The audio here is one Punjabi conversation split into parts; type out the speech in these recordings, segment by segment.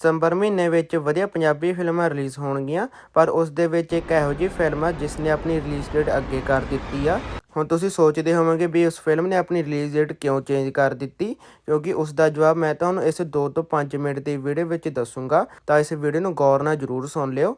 ਸਤੰਬਰ ਮਹੀਨੇ ਵਿੱਚ ਵਧੀਆ ਪੰਜਾਬੀ ਫਿਲਮਾਂ ਰਿਲੀਜ਼ ਹੋਣਗੀਆਂ, ਪਰ ਉਸ ਦੇ ਵਿੱਚ ਇੱਕ ਇਹੋ ਜਿਹੀ ਫਿਲਮ ਆ ਜਿਸ ਨੇ ਆਪਣੀ ਰਿਲੀਜ਼ ਡੇਟ ਅੱਗੇ ਕਰ ਦਿੱਤੀ ਆ। ਹੁਣ ਤੁਸੀਂ ਸੋਚਦੇ ਹੋਵੋਗੇ ਵੀ ਉਸ ਫਿਲਮ ਨੇ ਆਪਣੀ ਰਿਲੀਜ਼ ਡੇਟ ਕਿਉਂ ਚੇਂਜ ਕਰ ਦਿੱਤੀ? ਕਿਉਂਕਿ ਉਸ ਦਾ ਜਵਾਬ ਮੈਂ ਤੁਹਾਨੂੰ ਇਸ 2 ਤੋਂ 5 ਮਿੰਟ ਦੀ ਵੀਡੀਓ ਵਿੱਚ ਦੱਸੂੰਗਾ, ਤਾਂ ਇਸ ਵੀਡੀਓ ਨੂੰ ਗੌਰ ਨਾਲ ਜ਼ਰੂਰ ਸੁਣ ਲਿਓ।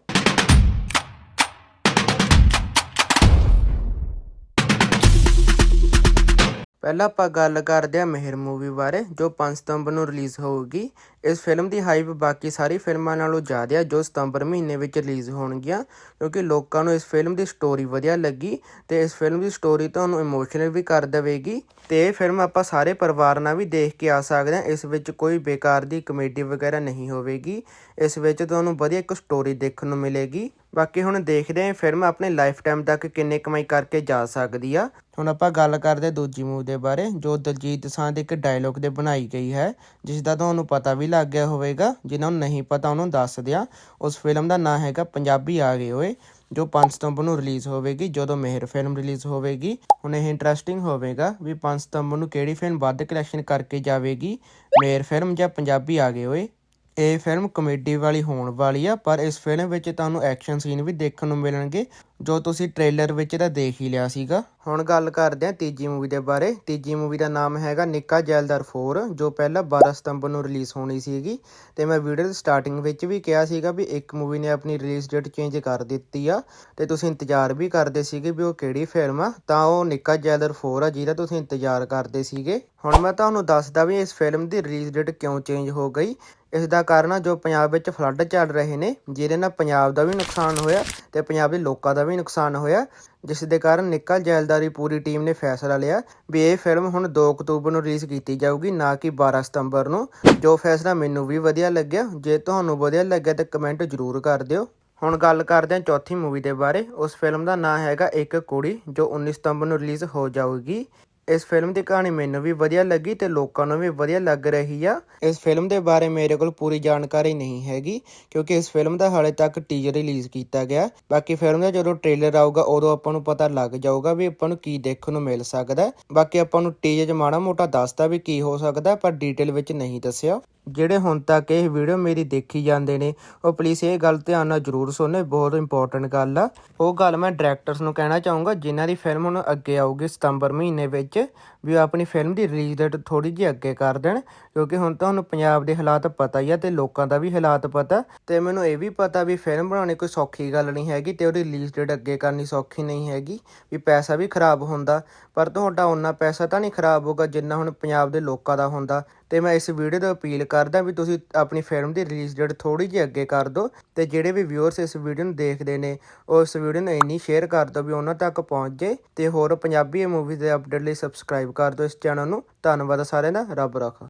ਪਹਿਲਾਂ ਆਪਾਂ ਗੱਲ ਕਰਦੇ ਹਾਂ ਮਿਹਰ ਮੂਵੀ ਬਾਰੇ, ਜੋ 5 ਸਤੰਬਰ ਨੂੰ ਰਿਲੀਜ਼ ਹੋਊਗੀ। ਇਸ ਫਿਲਮ ਦੀ ਹਾਈਪ ਬਾਕੀ ਸਾਰੀ ਫਿਲਮਾਂ ਨਾਲੋਂ ਜ਼ਿਆਦਾ ਹੈ, ਜੋ ਸਤੰਬਰ ਮਹੀਨੇ ਵਿੱਚ ਰਿਲੀਜ਼ ਹੋਣਗੀਆਂ, ਕਿਉਂਕਿ ਲੋਕਾਂ ਨੂੰ ਇਸ ਫਿਲਮ ਦੀ ਸਟੋਰੀ ਵਧੀਆ ਲੱਗੀ ਤੇ ਇਸ ਫਿਲਮ ਦੀ ਸਟੋਰੀ ਤੁਹਾਨੂੰ ਇਮੋਸ਼ਨਲ ਵੀ ਕਰ ਦੇਵੇਗੀ ਤੇ ਇਹ ਫਿਲਮ ਆਪਾਂ ਸਾਰੇ ਪਰਿਵਾਰ ਨਾਲ ਵੀ ਦੇਖ ਕੇ ਆ ਸਕਦੇ ਹਾਂ, ਇਸ ਵਿੱਚ ਕੋਈ ਬੇਕਾਰ ਦੀ ਕਮੇਡੀ ਵਗੈਰਾ ਨਹੀਂ ਹੋਵੇਗੀ। ਇਸ ਵਿੱਚ ਤੁਹਾਨੂੰ ਵਧੀਆ ਇੱਕ ਸਟੋਰੀ ਦੇਖਣ ਨੂੰ ਮਿਲੇਗੀ। ਬਾਕੀ ਹੁਣ ਦੇਖਦੇ ਹਾਂ ਇਹ ਫਿਲਮ ਆਪਣੇ ਲਾਈਫ ਟਾਈਮ ਤੱਕ ਕਿੰਨੇ ਕਮਾਈ ਕਰਕੇ ਜਾ ਸਕਦੀ ਆ। ਹੁਣ ਆਪਾਂ ਗੱਲ ਕਰਦੇ ਹਾਂ ਦੂਜੀ ਮੂਵੀ ਦੇ ਬਾਰੇ, ਜੋ ਦਲਜੀਤ ਦੋਸਾਂਝ ਦੇ ਇੱਕ ਡਾਇਲੋਗ ਦੇ ਬਣਾਈ ਗਈ ਹੈ ਜਿਸ ਦਾ ਤੁਹਾਨੂੰ ਪਤਾ ਵੀ ਲੱਗ ਗਿਆ ਹੋਵੇਗਾ ਜਿਨ੍ਹਾਂ ਨੂੰ ਨਹੀਂ ਪਤਾ ਉਹਨੂੰ ਦੱਸ ਦਿਆਂ। ਉਸ ਫਿਲਮ ਦਾ ਨਾਂ ਹੈਗਾ ਪੰਜਾਬੀ ਆ ਗਏ ਓਏ ਜੋ 5 ਸਤੰਬਰ ਨੂੰ ਰਿਲੀਜ਼ ਹੋਵੇਗੀ, ਜਦੋਂ ਮਿਹਰ ਫਿਲਮ ਰਿਲੀਜ਼ ਹੋਵੇਗੀ। ਹੁਣ ਇਹ ਇੰਟਰਸਟਿੰਗ ਹੋਵੇਗਾ ਵੀ 5 ਸਤੰਬਰ ਨੂੰ ਕਿਹੜੀ ਫਿਲਮ ਵੱਧ ਕਲੈਕਸ਼ਨ ਕਰਕੇ ਜਾਵੇਗੀ, ਮਿਹਰ ਫਿਲਮ ਜਾਂ ਪੰਜਾਬੀ ਆ ਗਏ ਓਏ ਇਹ ਫਿਲਮ ਕਮੇਡੀ ਵਾਲੀ ਹੋਣ ਵਾਲੀ ਆ, ਪਰ ਇਸ ਫਿਲਮ ਵਿੱਚ ਤੁਹਾਨੂੰ ਐਕਸ਼ਨ ਸੀਨ ਵੀ ਦੇਖਣ ਨੂੰ ਮਿਲਣਗੇ, ਜੋ ਤੁਸੀਂ ਟ੍ਰੇਲਰ ਵਿੱਚ ਤਾਂ ਦੇਖ ਹੀ ਲਿਆ ਸੀਗਾ। ਹੁਣ ਗੱਲ ਕਰਦੇ ਹਾਂ ਤੀਜੀ ਮੂਵੀ ਦੇ ਬਾਰੇ। ਤੀਜੀ ਮੂਵੀ ਦਾ ਨਾਮ ਹੈਗਾ ਨਿੱਕਾ ਜੈਲਦਾਰ 4 ਜੋ ਪਹਿਲਾਂ 12 ਸਤੰਬਰ ਨੂੰ ਰਿਲੀਜ਼ ਹੋਣੀ ਸੀਗੀ। ਤੇ ਮੈਂ ਵੀਡੀਓ ਦੀ ਸਟਾਰਟਿੰਗ ਵਿੱਚ ਵੀ ਕਿਹਾ ਸੀਗਾ ਵੀ ਇੱਕ ਮੂਵੀ ਨੇ ਆਪਣੀ ਰਿਲੀਜ਼ ਡੇਟ ਚੇਂਜ ਕਰ ਦਿੱਤੀ ਆ, ਤੇ ਤੁਸੀਂ ਇੰਤਜ਼ਾਰ ਵੀ ਕਰਦੇ ਸੀਗੇ ਵੀ ਉਹ ਕਿਹੜੀ ਫਿਲਮ ਆ, ਤਾਂ ਉਹ ਨਿੱਕਾ ਜੈਲਦਾਰ 4 ਆ ਜਿਹਦਾ ਤੁਸੀਂ ਇੰਤਜ਼ਾਰ ਕਰਦੇ ਸੀਗੇ। ਹੁਣ ਮੈਂ ਤੁਹਾਨੂੰ ਦੱਸਦਾ ਵੀ ਇਸ ਫਿਲਮ ਦੀ ਰਿਲੀਜ਼ ਡੇਟ ਕਿਉਂ ਚੇਂਜ ਹੋ ਗਈ ਇਸ ਦਾ ਕਾਰਨ ਆ ਜੋ ਪੰਜਾਬ ਵਿੱਚ ਫਲੱਡ ਚੱਲ ਰਹੇ ਨੇ, ਜਿਹਦੇ ਨਾਲ ਪੰਜਾਬ ਦਾ ਵੀ ਨੁਕਸਾਨ ਹੋਇਆ ਤੇ ਪੰਜਾਬ ਦੇ ਲੋਕਾਂ ਦਾ ਵੀ ਨੁਕਸਾਨ ਹੋਇਆ, ਜਿਸ ਦੇ ਕਾਰਨ ਨਿੱਕਲ ਜੈਲਦਾਰੀ ਪੂਰੀ ਟੀਮ ਨੇ ਫੈਸਲਾ ਲਿਆ ਵੀ ਇਹ ਫਿਲਮ ਹੁਣ 2 ਅਕਤੂਬਰ ਨੂੰ ਰਿਲੀਜ਼ ਕੀਤੀ ਜਾਊਗੀ, ਨਾ ਕਿ 12 ਸਤੰਬਰ ਨੂੰ। ਜੋ ਫੈਸਲਾ ਮੈਨੂੰ ਵੀ ਵਧੀਆ ਲੱਗਿਆ, ਜੇ ਤੁਹਾਨੂੰ ਵਧੀਆ ਲੱਗਿਆ ਤਾਂ ਕਮੈਂਟ ਜ਼ਰੂਰ ਕਰ ਦਿਓ। ਹੁਣ ਗੱਲ ਕਰਦੇ ਹਾਂ ਚੌਥੀ ਮੂਵੀ ਦੇ ਬਾਰੇ, ਉਸ ਫਿਲਮ ਦਾ ਨਾਮ ਹੈਗਾ ਇੱਕ ਕੁੜੀ, ਜੋ 19 ਸਤੰਬਰ ਨੂੰ ਰਿਲੀਜ਼ ਹੋ ਜਾਊਗੀ। ਇਸ ਫਿਲਮ ਦੀ ਕਹਾਣੀ ਮੈਨੂੰ ਵੀ ਵਧੀਆ ਲੱਗੀ ਤੇ ਲੋਕਾਂ ਨੂੰ ਵੀ ਵਧੀਆ ਲੱਗ ਰਹੀ ਆ। ਇਸ ਫਿਲਮ ਦੇ ਬਾਰੇ ਮੇਰੇ ਕੋਲ ਪੂਰੀ ਜਾਣਕਾਰੀ ਨਹੀਂ ਹੈਗੀ ਕਿਉਂਕਿ ਇਸ ਫਿਲਮ ਦਾ ਹਾਲੇ ਤੱਕ ਟੀਜ਼ਰ ਰਿਲੀਜ਼ ਕੀਤਾ ਗਿਆ। ਬਾਕੀ ਫਿਲਮ ਦਾ ਜਦੋਂ ਟ੍ਰੇਲਰ ਆਊਗਾ ਉਦੋਂ ਆਪਾਂ ਨੂੰ ਪਤਾ ਲੱਗ ਜਾਊਗਾ ਵੀ ਆਪਾਂ ਨੂੰ ਕੀ ਦੇਖਣ ਨੂੰ ਮਿਲ ਸਕਦਾ। ਬਾਕੀ ਆਪਾਂ ਨੂੰ ਟੀਜ਼ਰ 'ਚ ਮਾੜਾ ਮੋਟਾ ਦੱਸਦਾ ਵੀ ਕੀ ਹੋ ਸਕਦਾ, ਪਰ ਡੀਟੇਲ ਵਿੱਚ ਨਹੀਂ ਦੱਸਿਆ। ਜਿਹੜੇ ਹੁਣ ਤੱਕ ਇਹ ਵੀਡੀਓ ਮੇਰੀ ਦੇਖੀ ਜਾਂਦੇ ਨੇ, ਉਹ ਪਲੀਜ਼ ਇਹ ਗੱਲ ਧਿਆਨ ਨਾਲ ਜ਼ਰੂਰ ਸੁਣੋ ਬਹੁਤ ਇੰਪੋਰਟੈਂਟ ਗੱਲ ਆ। ਉਹ ਗੱਲ ਮੈਂ ਡਾਇਰੈਕਟਰਸ ਨੂੰ ਕਹਿਣਾ ਚਾਹੂੰਗਾ, ਜਿਨ੍ਹਾਂ ਦੀ ਫਿਲਮ ਹੁਣ ਅੱਗੇ ਆਊਗੀ ਸਤੰਬਰ ਮਹੀਨੇ ਵਿੱਚ, ਵੀ ਉਹ ਆਪਣੀ ਫਿਲਮ ਦੀ ਰਿਲੀਜ਼ ਡੇਟ ਥੋੜੀ ਜਿਹੀ ਅੱਗੇ ਕਰ ਦੇਣ, ਕਿਉਂਕਿ ਹੁਣ ਤੁਹਾਨੂੰ ਪੰਜਾਬ ਦੇ ਹਾਲਾਤ ਪਤਾ ਹੀ ਆ ਤੇ ਲੋਕਾਂ ਦਾ ਵੀ ਹਾਲਾਤ ਪਤਾ, ਤੇ ਮੈਨੂੰ ਇਹ ਵੀ ਪਤਾ ਵੀ ਫਿਲਮ ਬਣਾਉਣੀ ਕੋਈ ਸੌਖੀ ਗੱਲ ਨਹੀਂ ਹੈਗੀ ਤੇ ਉਹਦੀ ਰਿਲੀਜ਼ ਡੇਟ ਅੱਗੇ ਕਰਨੀ ਸੌਖੀ ਨਹੀਂ ਹੈਗੀ, ਵੀ ਪੈਸਾ ਵੀ ਖਰਾਬ ਹੁੰਦਾ। ਪਰ ਤੁਹਾਡਾ ਉਹਨਾਂ ਪੈਸਾ ਤਾਂ ਨਹੀਂ ਖਰਾਬ ਹੋਗਾ ਜਿੰਨਾ ਹੁਣ ਪੰਜਾਬ ਦੇ ਲੋਕਾਂ ਦਾ ਹੁੰਦਾ, ਤੇ ਮੈਂ ਇਸ ਵੀਡੀਓ ਤੋਂ ਅਪੀਲ ਕਰਦਾ ਵੀ ਤੁਸੀਂ ਆਪਣੀ ਫਿਲਮ ਦੀ ਰਿਲੀਜ਼ ਡੇਟ ਥੋੜੀ ਜਿਹੀ ਅੱਗੇ ਕਰ ਦਿਓ ਤੇ ਜਿਹੜੇ ਵੀ ਵਿਊਅਰਸ ਇਸ ਵੀਡੀਓ ਨੂੰ ਦੇਖਦੇ ਨੇ, ਉਹ ਇਸ ਵੀਡੀਓ ਨੂੰ ਇੰਨੀ ਸ਼ੇਅਰ ਕਰ ਦਿਓ ਵੀ ਉਹਨਾਂ ਤੱਕ ਪਹੁੰਚ ਜੇ ਤੇ ਹੋਰ ਪੰਜਾਬੀ ਮੂਵੀ ਦੇ ਅਪਡੇਟ ਲਈ ਸਬਸਕ੍ਰਾਈਬ ਕਰ ਦਿਓ ਇਸ ਚੈਨਲ ਨੂੰ। ਧੰਨਵਾਦ ਸਾਰਿਆਂ ਦਾ, ਰੱਬ ਰੱਖਾ।